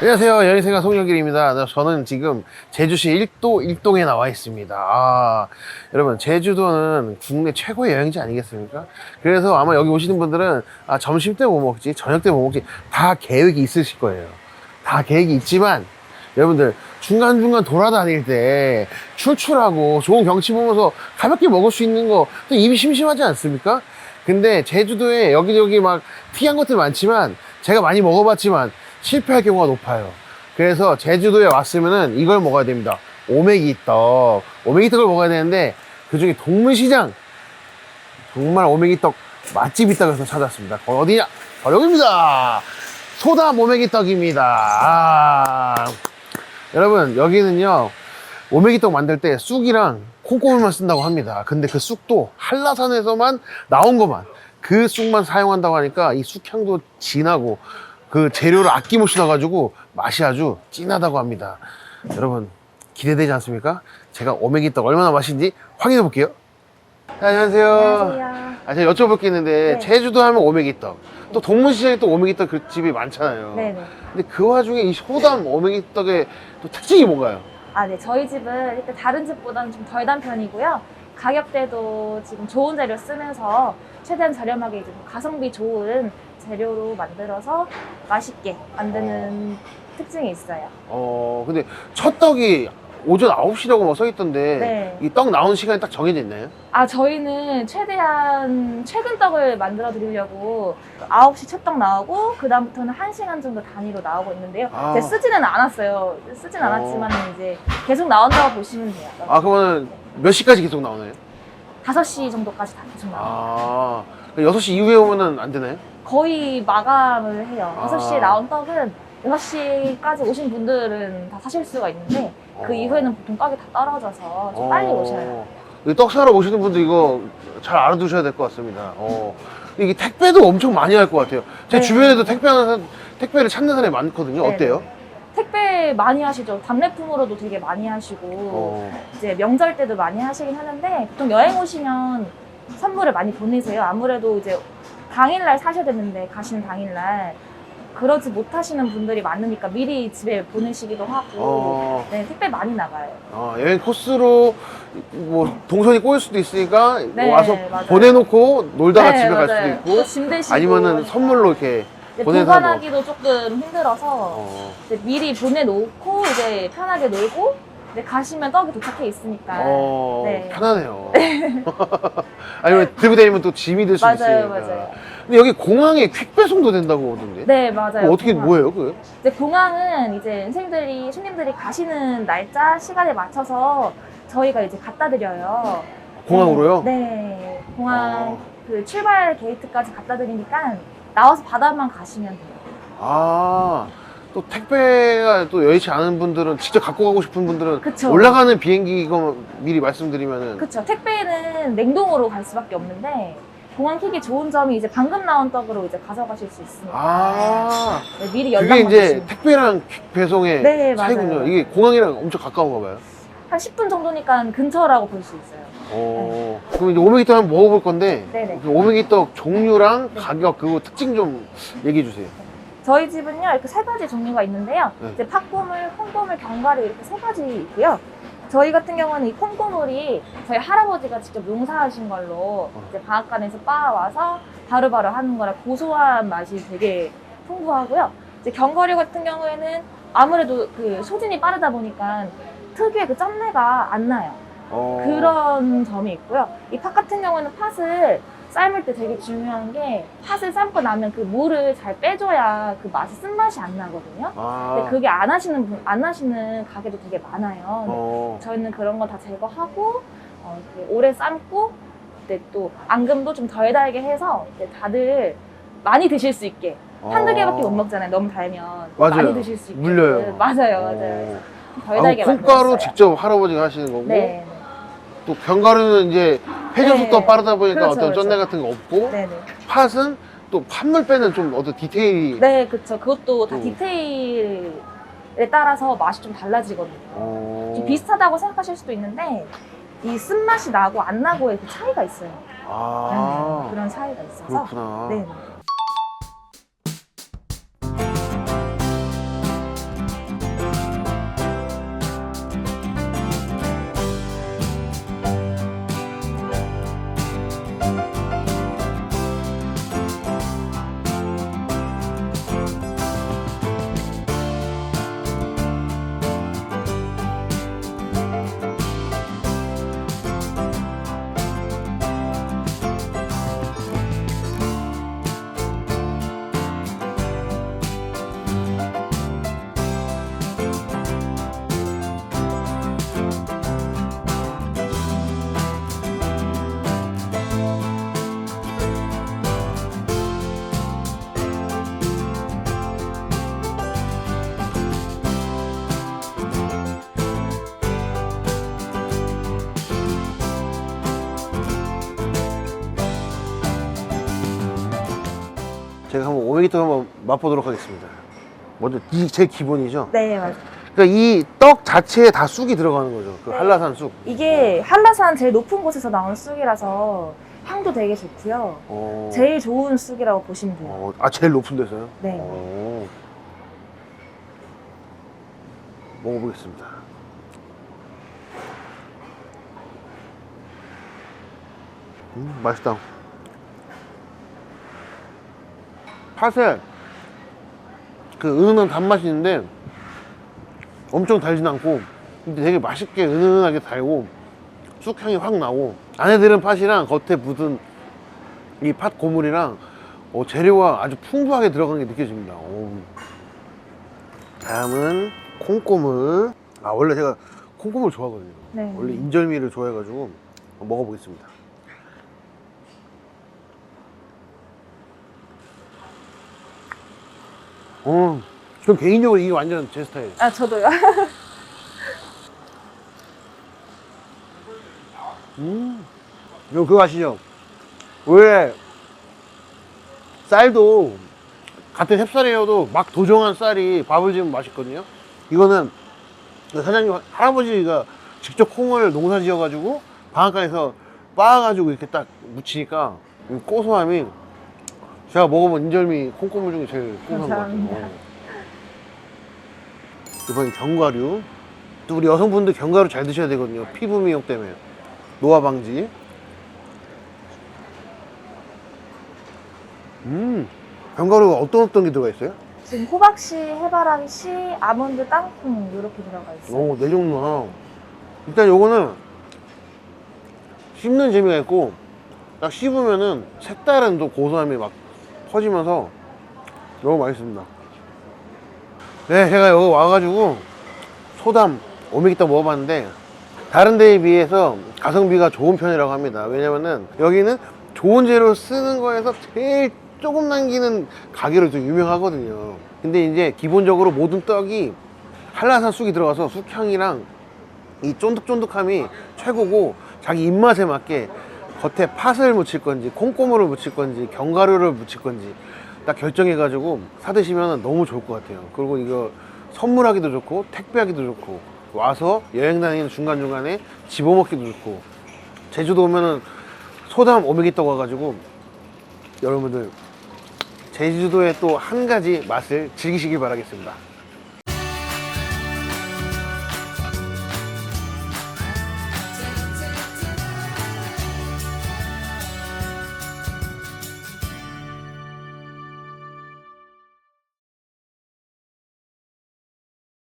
안녕하세요. 여인생활 송영길입니다. 네, 저는 지금 제주시 1도 1동에 나와 있습니다. 아, 여러분, 제주도는 국내 최고의 여행지 아니겠습니까? 그래서 아마 여기 오시는 분들은 아, 점심 때 뭐 먹지, 저녁 때 뭐 먹지, 다 계획이 있으실 거예요. 다 계획이 있지만, 여러분들, 중간중간 돌아다닐 때 출출하고 좋은 경치 보면서 가볍게 먹을 수 있는 거, 또 입이 심심하지 않습니까? 근데 제주도에 여기저기 막 특이한 것들 많지만, 제가 많이 먹어봤지만, 실패할 경우가 높아요. 그래서 제주도에 왔으면은 이걸 먹어야 됩니다. 오메기 떡. 오메기 떡을 먹어야 되는데 그 중에 동문시장 정말 오메기 떡 맛집 있다고 해서 찾았습니다. 어디냐? 바로 여기입니다. 소담 오메기 떡입니다. 아. 여러분 여기는요 오메기 떡 만들 때 쑥이랑 콩고물만 쓴다고 합니다. 근데 그 쑥도 한라산에서만 나온 것만 그 쑥만 사용한다고 하니까 이 쑥향도 진하고 그 재료를 아낌없이 넣어가지고 맛이 아주 진하다고 합니다. 여러분 기대되지 않습니까? 제가 오메기 떡 얼마나 맛있는지 확인해 볼게요. 네, 안녕하세요. 안녕하세요. 아, 제가 여쭤볼 게 있는데 네. 제주도 하면 오메기 떡. 또 동문시장에 또 오메기 떡그 집이 많잖아요. 네네. 근데 그 와중에 이 소담 오메기 떡의 또 특징이 뭔가요? 아, 네. 저희 집은 일단 다른 집보다는 좀 덜 단 편이고요. 가격대도 지금 좋은 재료 쓰면서 최대한 저렴하게 이제 가성비 좋은 재료로 만들어서 맛있게 만드는 특징이 있어요. 어, 근데 첫 떡이 오전 9시라고 막 써있던데 네. 이 떡 나온 시간이 딱 정해져 있나요? 아, 저희는 최대한 최근 떡을 만들어 드리려고 9시 첫 떡 나오고, 그 다음부터는 1시간 정도 단위로 나오고 있는데요. 아. 이제 쓰지는 않았어요. 쓰진 어. 않았지만 이제 계속 나온다고 보시면 돼요. 아, 그러면 몇 시까지 계속 나오나요? 5시 정도까지 다 계속 나와요. 아, 6시 이후에 오면은 안 되나요? 거의 마감을 해요. 아. 6시에 나온 떡은 6시까지 오신 분들은 다 사실 수가 있는데 그 어. 이후에는 보통 떡이 다 떨어져서 좀 빨리 어. 오셔요. 이떡 사러 오시는 분들 이거 잘 알아두셔야 될 것 같습니다. 어. 이게 택배도 엄청 많이 할 것 같아요. 제 네. 주변에도 택배하는 사람, 택배를 찾는 사람이 많거든요. 네네. 어때요? 택배 많이 하시죠. 답례품으로도 되게 많이 하시고 어. 이제 명절 때도 많이 하시긴 하는데 보통 여행 오시면 선물을 많이 보내세요. 아무래도 이제 당일날 사셔야 되는데 가시는 당일날 그러지 못하시는 분들이 많으니까 미리 집에 보내시기도 하고 어. 네 택배 많이 나가요. 어, 여행 코스로 뭐 동선이 꼬일 수도 있으니까 네, 와서 맞아요. 보내놓고 놀다가 네, 집에 갈 맞아요. 수도 있고 짐 대시고 아니면은. 선물로 이렇게 이제 보내서 보관하기도 조금 힘들어서 어. 이제 미리 보내놓고 이제 편하게 놀고 이제 가시면 떡이 도착해 있으니까 어, 네. 편하네요. 아니면 들고 다니면 또 짐이 될 수도 있으니까. 맞아요, 맞아요. 근데 여기 공항에 퀵 배송도 된다고 하던데. 네 맞아요. 어떻게 공항. 뭐예요, 그게? 이제 공항은 이제 선생님들이 손님들이 가시는 날짜 시간에 맞춰서 저희가 이제 갖다 드려요. 공항으로요? 네, 공항 어. 그 출발 게이트까지 갖다 드리니까 나와서 받아만 가시면 돼요. 아, 또 택배가 또 여의치 않은 분들은 직접 갖고 가고 싶은 분들은 그쵸. 올라가는 비행기 이거 미리 말씀드리면은 그쵸. 택배는 냉동으로 갈 수밖에 없는데 공항 킥이 좋은 점이 이제 방금 나온 떡으로 이제 가져가실 수 있으니까 아, 네, 미리 그게 연락만 이제 주시면 택배랑 퀵 배송의 네, 맞아요. 차이군요. 이게 공항이랑 엄청 가까운가 봐요. 한 10분 정도니까 근처라고 볼 수 있어요. 어, 그럼 이제 오메기떡 한번 먹어볼 건데 네네. 그 오메기떡 종류랑 네. 가격 그거 특징 좀 얘기해 주세요. 저희 집은요 이렇게 세 가지 종류가 있는데요. 네. 이제 팥고물, 콩고물, 견과류 이렇게 세 가지 있고요. 저희 같은 경우는 이 콩고물이 저희 할아버지가 직접 농사하신 걸로 어. 이제 방앗간에서 빻아와서 바로바로 하는 거라 고소한 맛이 되게 풍부하고요. 이제 견과류 같은 경우에는 아무래도 그 소진이 빠르다 보니까 특유의 그 짠내가 안 나요. 어, 그런 점이 있고요. 이 팥 같은 경우는 팥을 삶을 때 되게 중요한 게 팥을 삶고 나면 그 물을 잘 빼줘야 그 맛이 쓴맛이 안 나거든요. 아, 근데 그게 안 하시는 분, 안 하시는 가게도 되게 많아요. 어, 저희는 그런 거 다 제거하고 어, 오래 삶고 그때 또 앙금도 좀 덜 달게 해서 이제 다들 많이 드실 수 있게 한두 개밖에 못 먹잖아요. 너무 달면 어. 맞아요. 많이 드실 수 있게 물려요. 맞아요, 어. 맞아요. 덜 아, 달게 콩가루 만들었어요. 직접 할아버지가 하시는 거고 네, 또 견과류는 이제 회전 네. 속도가 빠르다 보니까 그렇죠, 어떤 그렇죠. 쩐내 같은 거 없고 네, 네. 팥은 또 팥물 빼는 좀 어떤 디테일이 네, 그쵸. 그것도 다 음. 디테일에 따라서 맛이 좀 달라지거든요. 어... 좀 비슷하다고 생각하실 수도 있는데 이 쓴맛이 나고 안 나고의 그 차이가 있어요. 아 네, 그런 차이가 있어서. 그렇구나. 네. 오메기 떡 한번 맛보도록 하겠습니다. 먼저 이 제 기본이죠. 네, 맞아요. 그러니까 이 떡 자체에 다 쑥이 들어가는 거죠. 그 네. 한라산 쑥. 이게 한라산 제일 높은 곳에서 나온 쑥이라서 향도 되게 좋고요. 어. 제일 좋은 쑥이라고 보시면 돼요. 어, 아 제일 높은 데서요? 네. 어. 먹어보겠습니다. 음, 맛있다. 팥에 그 은은한 단맛이 있는데 엄청 달진 않고 근데 되게 맛있게 은은하게 달고 쑥향이 확 나고 안에 들은 팥이랑 겉에 묻은 이 팥 고물이랑 어, 재료가 아주 풍부하게 들어간 게 느껴집니다. 오. 다음은 콩고물. 아 원래 제가 콩고물 좋아하거든요. 네. 원래 인절미를 좋아해가지고 먹어보겠습니다. 어, 전 개인적으로 이게 완전 제 스타일. 아, 저도요. 음, 이거 그거 아시죠? 왜 쌀도 같은 햅쌀이어도 막 도정한 쌀이 밥을 지으면 맛있거든요. 이거는 그 사장님 할아버지가 직접 콩을 농사 지어가지고 방앗간에서 빻아가지고 이렇게 딱이 고소함이 제가 먹어본 인절미 콩고물 중에 제일 고소한 것 같아요. 감사합니다. 어. 이번엔 견과류. 또 우리 여성분들 견과류 잘 드셔야 되거든요. 피부 미용 때문에. 노화 방지. 음, 견과류가 어떤 어떤 게 들어가 있어요? 지금 호박씨, 해바라기씨, 아몬드, 땅콩 이렇게 들어가 있어요. 오, 네 종류나. 일단 요거는 씹는 재미가 있고, 딱 씹으면은 색다른 또 고소함이 막 퍼지면서 너무 맛있습니다. 네, 제가 여기 와가지고 소담, 오메기떡 먹어봤는데, 다른 데에 비해서 가성비가 좋은 편이라고 합니다. 왜냐면은 여기는 좋은 재료 쓰는 거에서 제일 조금 남기는 가게로 좀 유명하거든요. 근데 이제 기본적으로 모든 떡이 한라산 쑥이 들어가서 쑥향이랑 이 쫀득쫀득함이 최고고 자기 입맛에 맞게 겉에 팥을 묻힐 건지 콩고물을 묻힐 건지 견과류를 묻힐 건지 딱 결정해 가지고 사 드시면 너무 좋을 것 같아요. 그리고 이거 선물하기도 좋고 택배하기도 좋고 와서 여행 다니는 중간중간에 집어먹기도 좋고 제주도 오면은 소담 오메기 떡 와가지고 여러분들 제주도의 또 한 가지 맛을 즐기시길 바라겠습니다.